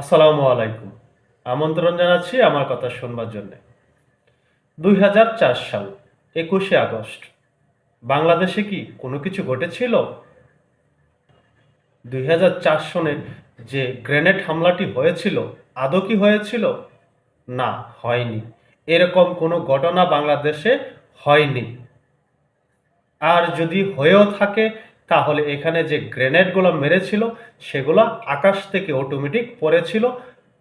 আসসালামু আলাইকুম। আমন্ত্রণ জানাচ্ছি আমার কথা শুনবার জন্য। দুই হাজার চার সাল, একুশে আগস্ট। বাংলাদেশে কি কোনো কিছু ঘটেছিল? দুই হাজার চার সনে যে গ্রেনেড হামলাটি হয়েছিল, আদৌ কি হয়েছিল? না, হয়নি। এরকম কোনো ঘটনা বাংলাদেশে হয়নি। আর যদি হয়েও থাকে তাহলে এখানে যে গ্রেনেডগুলো মেরেছিল, সেগুলো আকাশ থেকে অটোমেটিক পড়েছিল।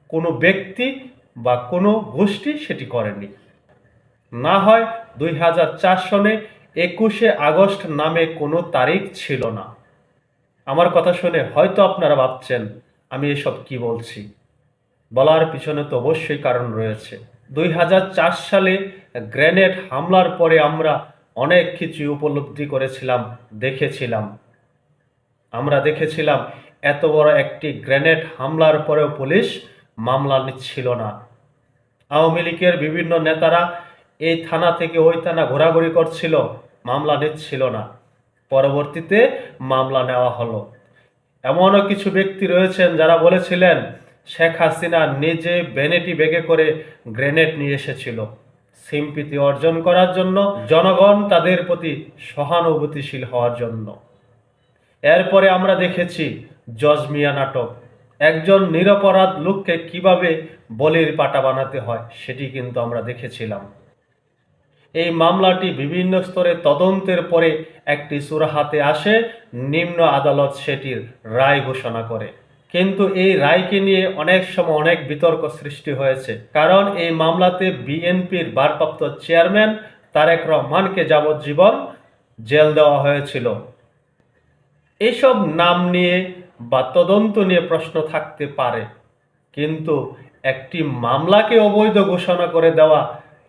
কোনো ব্যক্তি বা কোনো গোষ্ঠী সেটি করেনি না হয় দুই হাজার চার সনে একুশে আগস্ট নামে কোনো তারিখ ছিল না। আমার কথা শুনে হয়তো আপনারা ভাবছেন, আমি এসব কি বলছি? বলার পিছনে তো অবশ্যই কারণ রয়েছে। দুই হাজার চার সালে গ্রেনেড হামলার পরে আমরা অনেক কিছু উপলব্ধি করেছিলাম, দেখেছিলাম। আমরা দেখেছিলাম, এত বড় একটি গ্রেনেড হামলার পরেও পুলিশ মামলা নিচ্ছিল না। আওয়ামী লীগের বিভিন্ন নেতারা এই থানা থেকে ওই থানা ঘোরাঘুরি করছিল, মামলা নিচ্ছিল না। পরবর্তীতে মামলা নেওয়া হলো। এমনও কিছু ব্যক্তি রয়েছেন যারা বলেছিলেন, শেখ হাসিনা নিজে বেনেটি বেগে করে গ্রেনেড নিয়ে এসেছিল। সিম্পিতি অর্জন করার জন্য জনগণ তাদের প্রতি সহানুভূতিশীল হওয়ার জন্য। এরপরে আমরা দেখেছি জজমিয়া নাটক। একজন নিরপরাধ লোককে কীভাবে বলির পাটা বানাতে হয় সেটি কিন্তু আমরা দেখেছিলাম। এই মামলাটি বিভিন্ন স্তরে তদন্তের পরে একটি সুরাহাতে আসে, নিম্ন আদালত সেটির রায় ঘোষণা করে। কিন্তু এই রায়কে নিয়ে অনেক সময় অনেক বিতর্ক সৃষ্টি হয়েছে। কারণ এই মামলাতে বিএনপির ভারপ্রাপ্ত চেয়ারম্যান তারেক রহমানকে যাবজ্জীবন জেল দেওয়া হয়েছিল। এইসব নাম নিয়ে বা তদন্ত নিয়ে প্রশ্ন থাকতে পারে। কিন্তু একটি মামলাকে অবৈধ ঘোষণা করে দেওয়া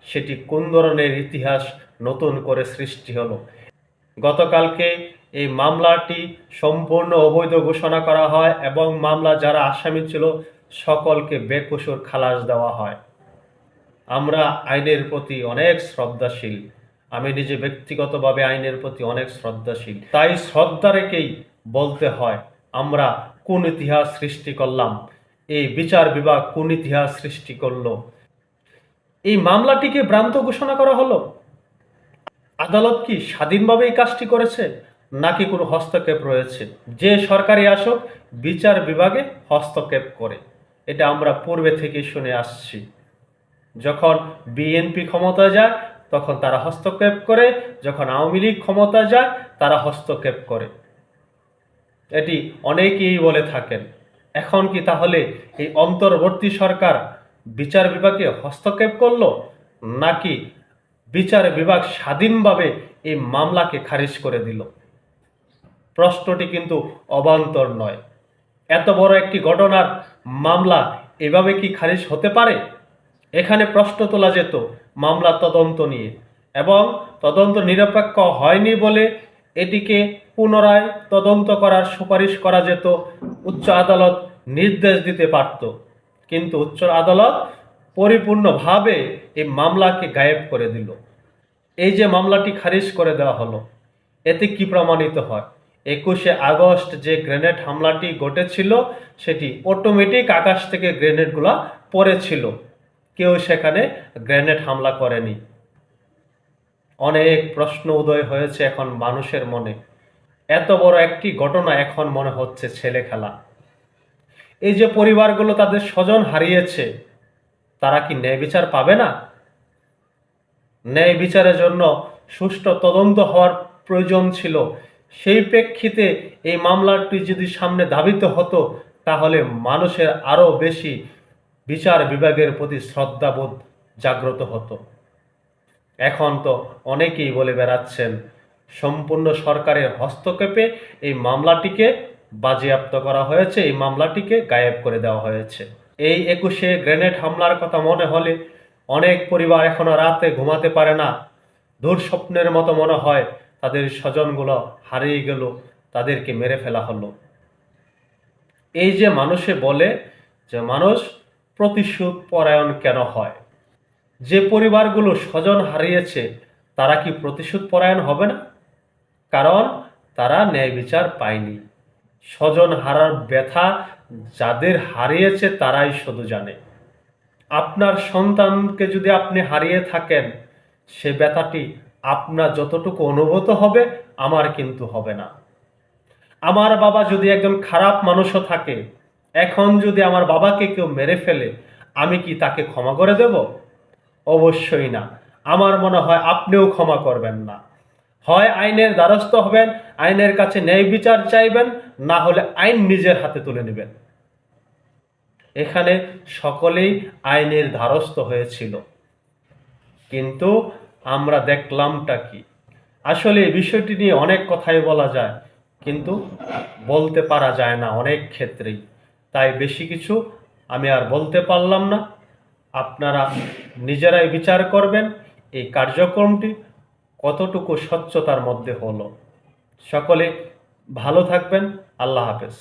সেটি কোন ধরনের ইতিহাস নতুন করে সৃষ্টি হলো? গতকালকে এই মামলাটি সম্পূর্ণ অবৈধ ঘোষণা করা হয় এবং মামলা যারা আসামি ছিল সকলকে বেকসুর খালাস দেওয়া হয়। আমরা আইনের প্রতি অনেক শ্রদ্ধাশীল। আমি নিজে ব্যক্তিগতভাবে আইনের প্রতি অনেক শ্রদ্ধাশীল। তাই শ্রদ্ধা রেখেই বলতে হয়, আমরা কোন ইতিহাস সৃষ্টি করলাম? এই বিচার বিভাগ কোন ইতিহাস সৃষ্টি করল? এই মামলাটিকে ভ্রান্ত ঘোষণা করা হলো? আদালত কি স্বাধীনভাবে এই কাজটি করেছে? নাকি কোনো হস্তক্ষেপ রয়েছে? যে সরকারি আসক, বিচার বিভাগে হস্তক্ষেপ করে। এটা আমরা পূর্বে থেকে শুনে আসছি। যখন বিএনপি ক্ষমতা যায়, তখন তারা হস্তক্ষেপ করে। যখন আওয়ামী লীগ ক্ষমতা যায়, তারা হস্তক্ষেপ করে। এটি অনেকেই বলে থাকেন। এখন কি তাহলে এই অন্তর্বর্তী সরকার বিচার বিভাগে হস্তক্ষেপ করল, নাকি বিচার বিভাগ স্বাধীনভাবে এই মামলাকে খারিজ করে দিল? প্রশ্নটি কিন্তু অবান্তর নয়। এত বড় একটি ঘটনার মামলা এভাবে কি খারিজ হতে পারে? এখানে প্রশ্ন তোলা যেত মামলা তদন্ত নিয়ে এবং তদন্ত নিরপেক্ষ হয়নি বলে এটিকে পুনরায় তদন্ত করার সুপারিশ করা যেত, উচ্চ আদালত নির্দেশ দিতে পারত। কিন্তু উচ্চ আদালত পরিপূর্ণভাবে এই মামলাকে গায়েব করে দিল। এই যে মামলাটি খারিজ করে দেওয়া হলো, এতে কি প্রমাণিত হয়? একুশে আগস্ট যে গ্রেনেড হামলাটি ঘটেছিল, সেটি অটোমেটিক আকাশ থেকে গ্রেনেডগুলা পড়েছিল। কেউ সেখানে গ্রেনেড হামলা করেনি। অনেক প্রশ্ন উদয় হয়েছে এখন মানুষের মনে। এত বড় একটি ঘটনা এখন মনে হচ্ছে ছেলে খেলা এই যে পরিবারগুলো তাদের স্বজন হারিয়েছে, তারা কি ন্যায় বিচার পাবে না? ন্যায় বিচারের জন্য সুষ্ঠু তদন্ত হওয়ার প্রয়োজন ছিল। সেই প্রেক্ষিতে এই মামলাটি যদি সামনে ধাবিত হতো, তাহলে মানুষের আরও বেশি বিচার বিভাগের প্রতি শ্রদ্ধাবোধ জাগ্রত হতো। এখন তো অনেকেই বলে বেড়াচ্ছেন, সম্পূর্ণ সরকারের হস্তক্ষেপে এই মামলাটিকে বাজেয়াপ্ত করা হয়েছে, এই মামলাটিকে গায়েব করে দেওয়া হয়েছে। এই একুশে গ্রেনেড হামলার কথা মনে হলে অনেক পরিবার এখনও রাতে ঘুমাতে পারে না। দুঃস্বপ্নের মতো মনে হয় তাদের স্বজনগুলো হারিয়ে গেল, তাদেরকে মেরে ফেলা হলো। এই যে মানুষে বলে যে মানুষ প্রতিশোধ পরায়ণ কেন হয়? যে পরিবারগুলো স্বজন হারিয়েছে, তারা কি প্রতিশোধ পরায়ণ হবে না? কারণ তারা ন্যায় বিচার পায়নি। স্বজন হারার ব্যথা যাদের হারিয়েছে তারাই শুধু জানে। আপনার সন্তানকে যদি আপনি হারিয়ে থাকেন, সে ব্যথাটি আপনার যতটুকু অনুভূত হবে, আমার কিন্তু হবে না। আমার বাবা যদি একজন খারাপ মানুষও থাকে, এখন যদি আমার বাবাকে কেউ মেরে ফেলে, আমি কি তাকে ক্ষমা করে দেব? অবশ্যই না। আমার মনে হয় আপনিও ক্ষমা করবেন না। হয় আইনের দ্বারস্থ হবেন, আইনের কাছে ন্যায় বিচার চাইবেন, না হলে আইন নিজের হাতে তুলে নেবেন। এখানে সকলেই আইনের দ্বারস্থ হয়েছিল। কিন্তু আমরা দেখলামটা কি? আসলে বিষয়টি নিয়ে অনেক কথাই বলা যায়, কিন্তু বলতে পারা যায় না অনেক ক্ষেত্রেই। তাই বেশি কিছু আমি আর বলতে পারলাম না। আপনারা নিজেরাই বিচার করবেন এই কার্যক্রমটি কতটুকু স্বচ্ছতার মধ্যে হলো। সকলে ভালো থাকবেন। আল্লাহ হাফেজ।